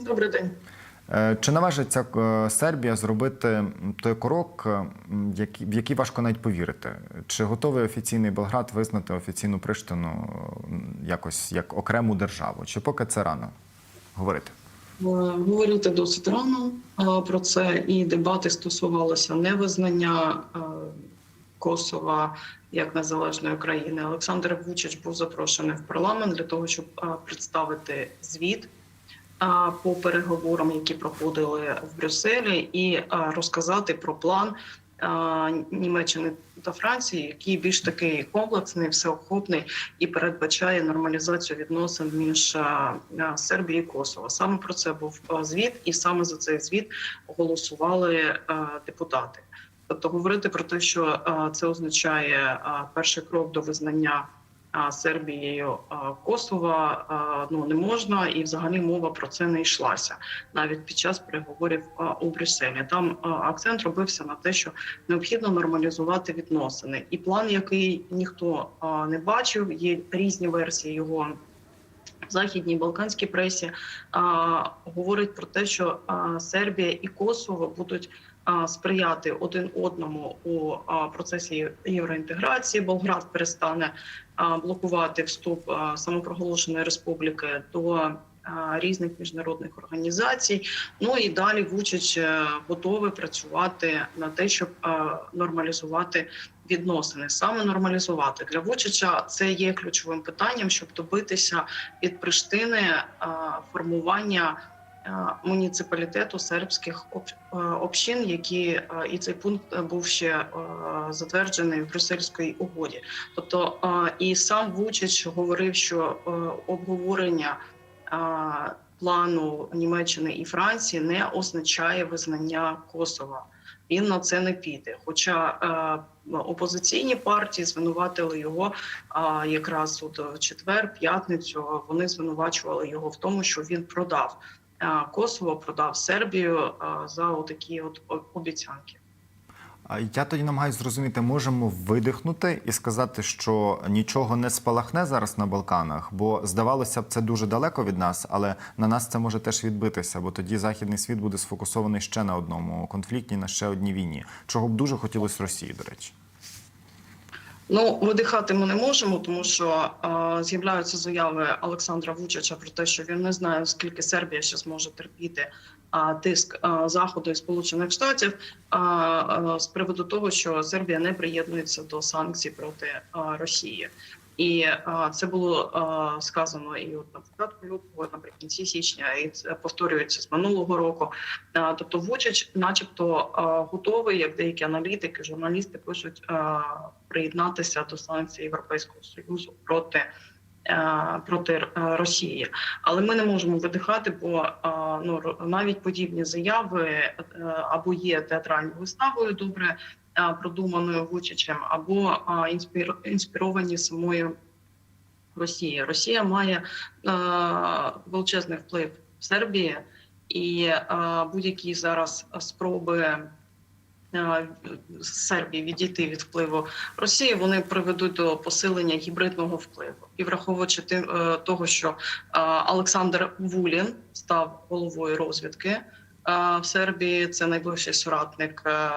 Добрий день. Е, Чи наважиться е, Сербія зробити той крок, е, в який важко навіть повірити? Чи готовий офіційний Белград визнати офіційну Приштину якось як окрему державу? Чи поки це рано говорити? Говорити досить рано про це, і дебати стосувалися невизнання Косова як незалежної країни. Олександр Вучич був запрошений в парламент для того, щоб представити звіт по переговорам, які проходили в Брюсселі, і розказати про план Німеччини та Франції, який більш такий комплексний, всеохопний і передбачає нормалізацію відносин між Сербією і Косово. Саме про це був звіт, і саме за цей звіт голосували депутати. Тобто говорити про те, що це означає перший крок до визнання Сербією Косова, ну не можна, і взагалі мова про це не йшлася навіть під час переговорів у Брюсселі. Там акцент робився на те, що необхідно нормалізувати відносини, і план, який ніхто не бачив, є різні версії його. В західній балканській пресі а, говорить про те, що а, Сербія і Косово будуть сприяти один одному у процесі євроінтеграції. Болград перестане блокувати вступ самопроголошеної республіки до різних міжнародних організацій. Ну і далі Вучич е, готовий працювати на те, щоб нормалізувати відносини, саме нормалізувати для Вучича. Це є ключовим питанням, щоб добитися від Приштини формування. Е, Муніципалітету сербських е, общин, які е, і цей пункт е, був ще е, затверджений в Брюссельській угоді. Тобто е, і сам Вучич говорив, що е, обговорення е, плану Німеччини і Франції не означає визнання Косова. Він на це не піде. Хоча е, опозиційні партії звинуватили його а, якраз от четвер, п'ятницю. Вони звинувачували його в тому, що він продав е, Косово, продав Сербію за отакі от обіцянки. Я тоді намагаюся зрозуміти, можемо видихнути і сказати, що нічого не спалахне зараз на Балканах, бо здавалося б, це дуже далеко від нас, але на нас це може теж відбитися, бо тоді західний світ буде сфокусований ще на одному конфлікті, на ще одній війні, чого б дуже хотілося Росії, до речі. Ну, видихати ми не можемо, тому що е, з'являються заяви Олександра Вучача про те, що він не знає, скільки Сербія ще зможе терпіти е, тиск е, заходу і Сполучених Штатів е, е, з приводу того, що Сербія не приєднується до санкцій проти е, Росії. І а, це було а, сказано і от на початку лютого, наприкінці січня, і це повторюється з минулого року. А, тобто, Вучич, начебто, а, готовий, як деякі аналітики, журналісти пишуть, а, приєднатися до санкцій Європейського союзу проти. е, Проти е, Росії, але ми не можемо видихати, бо е, ну навіть подібні заяви е, або є театральною виставою добре е, продуманою Вучичем, або інспіровані самою Росією. Росія має величезний вплив в Сербії, і будь-які зараз спроби Сербії відійти від впливу Росії, вони приведуть до посилення гібридного впливу. І враховуючи тим е, того, що Олександр Вулін став головою розвідки. Е, В Сербії це найближчий соратник е,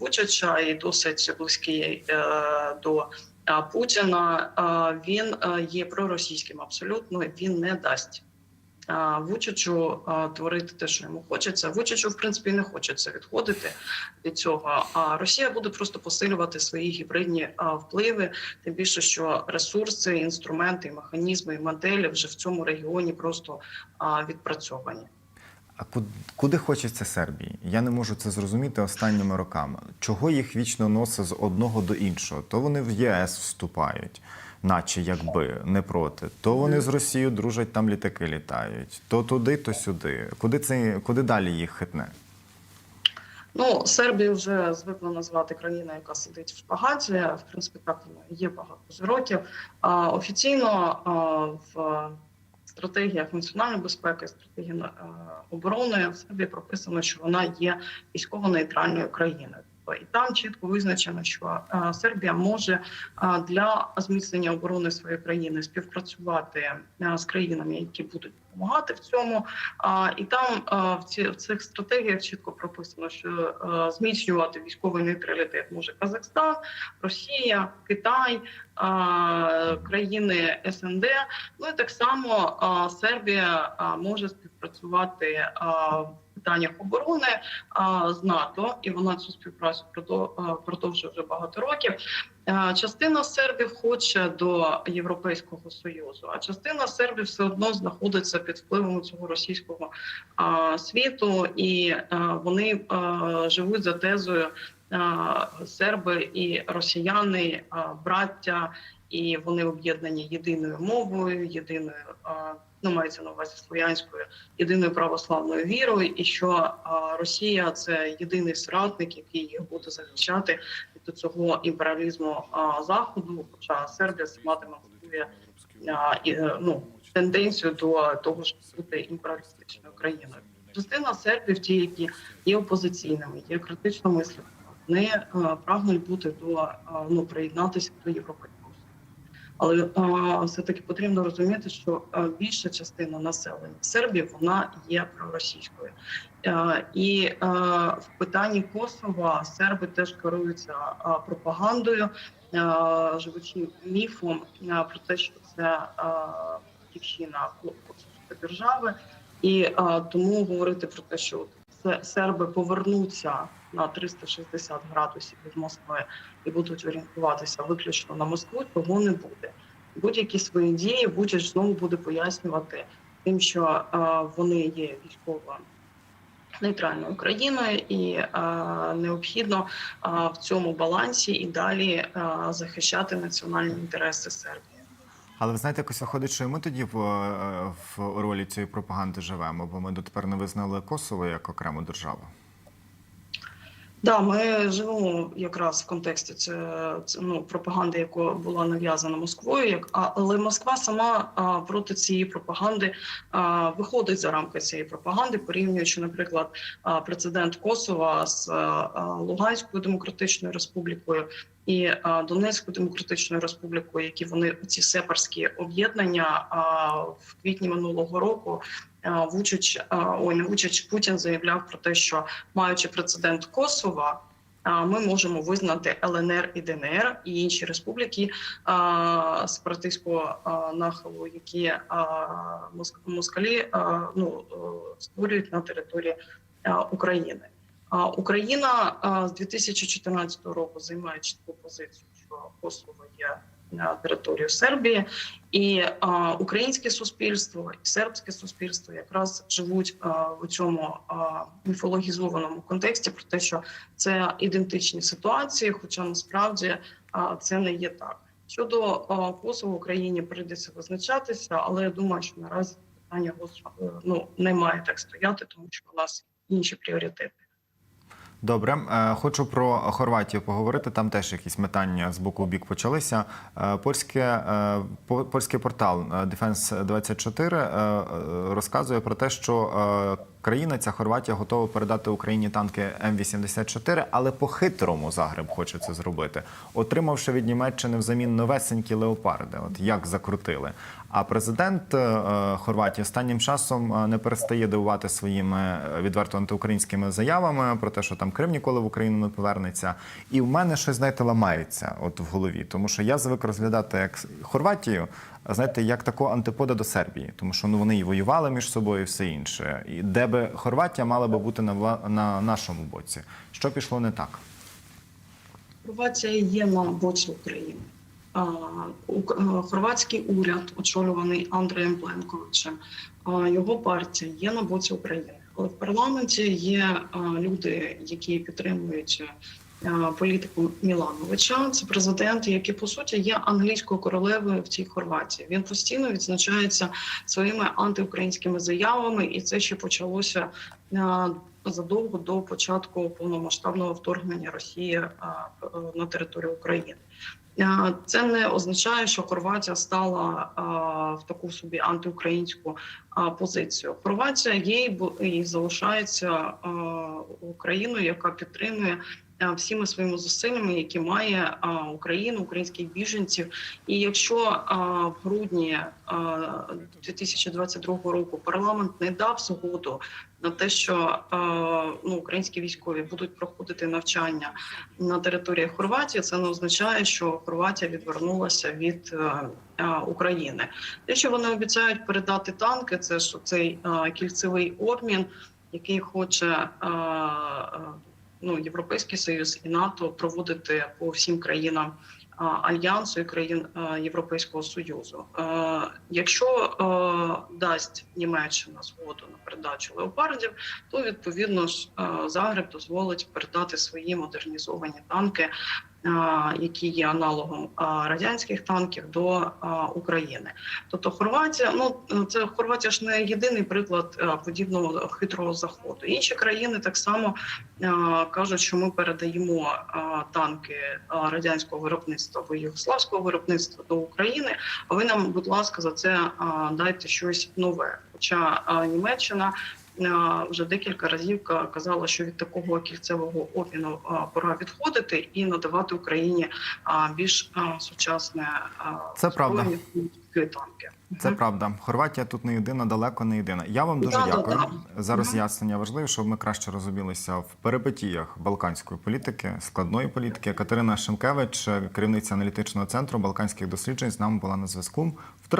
Вучича і досить близький е, до е, Путіна. Е, Він е, є проросійським абсолютно. Він не дасть е, Вучичу е, творити те, що йому хочеться. Вучичу, в принципі, не хочеться відходити від цього. А Росія буде просто посилювати свої гібридні е, впливи. Тим більше, що ресурси, інструменти, механізми і моделі вже в цьому регіоні просто е, відпрацьовані. А ку- куди хочеться Сербії? Я не можу це зрозуміти останніми роками. Чого їх вічно носить з одного до іншого? То вони в ЄС вступають, наче якби не проти. То вони з Росією дружать, там літаки літають. То туди, то сюди. Куди це куди далі їх хитне? Ну, Сербію вже звикли назвати країна, яка сидить в шпагаті. В принципі, так є багато років. А, офіційно в стратегіях національної безпеки, стратегії е, оборони в Сербії прописано, що вона є військово-нейтральною країною. І там чітко визначено, що е, Сербія може е, для зміцнення оборони своєї країни співпрацювати е, з країнами, які будуть допомагати в цьому. І там в, в цих стратегіях чітко прописано, що зміцнювати військовий нейтралітет може Казахстан, Росія, Китай, країни СНД. Ну і так само Сербія може співпрацювати в питаннях оборони з НАТО, і вона цю співпрацю продо- продовжує вже багато років. Частина сербів хоче до Європейського союзу, а частина сербів все одно знаходиться під впливом цього російського світу, і вони живуть за тезою серби і росіяни, браття, і вони об'єднані єдиною мовою, єдиною ну мається на увазі слов'янською, єдиною православною вірою, і що Росія це єдиний соратник, який буде захищати від цього імперіалізму заходу. Хоча Сербія сама і, е, ну, тенденцію до того, щоб бути імперіалістичною країною. Частина сербів, ті, які є опозиційними, є критично мислими, вони е, прагнуть бути до е, ну приєднатися до європейського. Але е, все таки потрібно розуміти, що більша частина населення Сербії вона є проросійською. І в питанні Косова серби теж керуються пропагандою, е, живучи міфом про те, що це батьківщина Косовської держави, і тому говорити про те, що се- серби повернуться на 360 градусів від Москви і будуть орієнтуватися виключно на Москву, того не буде. Будь-які свої дії Бучач знову буде пояснювати тим, що е, вони є військово нейтральною країною, і е, необхідно е, в цьому балансі і далі захищати національні інтереси Сербії. Але ви знаєте, якось виходить, що і ми тоді в, в ролі цієї пропаганди живемо, бо ми дотепер не визнали Косово як окрему державу. Да, ми живемо якраз в контексті це, це ну пропаганди, яка була нав'язана Москвою, як але Москва сама а, проти цієї пропаганди а, виходить за рамки цієї пропаганди, порівнюючи, наприклад, а, прецедент Косова з а, Луганською демократичною республікою і а, Донецькою демократичною республікою, які вони ці сепарські об'єднання а, в квітні минулого року. А, Вучич, а, ой, не Вучич, Путін заявляв про те, що маючи прецедент Косова, ми можемо визнати ЛНР і ДНР і інші республіки сепаратистського нахилу, які москалі ну, е, створюють на території України. Україна з 2014 року займає чітку позицію, що Косово є на територію Сербії, і а, українське суспільство і сербське суспільство якраз живуть а, у цьому а, міфологізованому контексті про те, що це ідентичні ситуації, хоча насправді а, це не є так. Щодо Косово Україні прийдеться визначатися, але я думаю, що наразі питання е, ну не має так стояти, тому що у нас інші пріоритети. Добре, Е, хочу про Хорватію поговорити. Там теж якісь метання з боку в бік почалися. Е, Польське, е, по- польський портал Defense 24 е, е, розказує про те, що країна ця Хорватія готова передати Україні танки М84, але по-хитрому Загреб хоче це зробити, отримавши від Німеччини взамін новесенькі леопарди. От як закрутили. А президент е, Хорватії останнім часом е, не перестає дивувати своїми е, відверто антиукраїнськими заявами про те, що там Крим ніколи в Україну не повернеться. І в мене щось знаєте ламається от в голові, тому що я звик розглядати як Хорватію, знаєте, як таку антипода до Сербії, тому що ну вони і воювали між собою, і все інше. І де би Хорватія мала би бути на вла- на нашому боці. Що пішло не так? Хорватія є на боці України. Хорватський уряд, очолюваний Андреєм Пленковичем, його партія є на боці України. Але в парламенті є люди, які підтримують політику Мілановича. Це президент, який по суті є англійською королевою в цій Хорватії. Він постійно відзначається своїми антиукраїнськими заявами, і це ще почалося е, задовго до початку повномасштабного вторгнення Росії е, е, на територію України. Е, Це не означає, що Хорватія стала е, в таку собі антиукраїнську е, позицію. Хорватія є і залишається е, Україною, яка підтримує е, всіми своїми зусиллями, які має е, Україна, українських біженців. І якщо е, в грудні е, 2022 року парламент не дав згоду на те, що ну, українські військові будуть проходити навчання на території Хорватії, це не означає, що Хорватія відвернулася від України. Те, що вони обіцяють передати танки, це ж цей кільцевий обмін, який хоче ну, Європейський Союз і НАТО проводити по всім країнам альянсу і країн Європейського Союзу. Якщо дасть Німеччина згоду на передачу леопардів, то відповідно ж Загреб дозволить передати свої модернізовані танки, які є аналогом радянських танків до України. Тобто Хорватія, ну це Хорватія ж не єдиний приклад подібного хитрого заходу. Інші країни так само кажуть, що ми передаємо танки радянського виробництва або югославського виробництва до України. А ви нам, будь ласка, за це дайте щось нове. Хоча Німеччина. Е, Вже декілька разів казала, що від такого кільцевого обміну е, пора відходити і надавати Україні е, більш сучасне Це правда. танки. Це правда. Хорватія тут не єдина, далеко не єдина. Я вам дуже Да, да, дякую да. за Мгм. роз'яснення. Важливо, щоб ми краще розумілися в перипетіях балканської політики, складної політики. Катерина Шимкевич, керівниця аналітичного центру балканських досліджень, з нами була на зв'язку.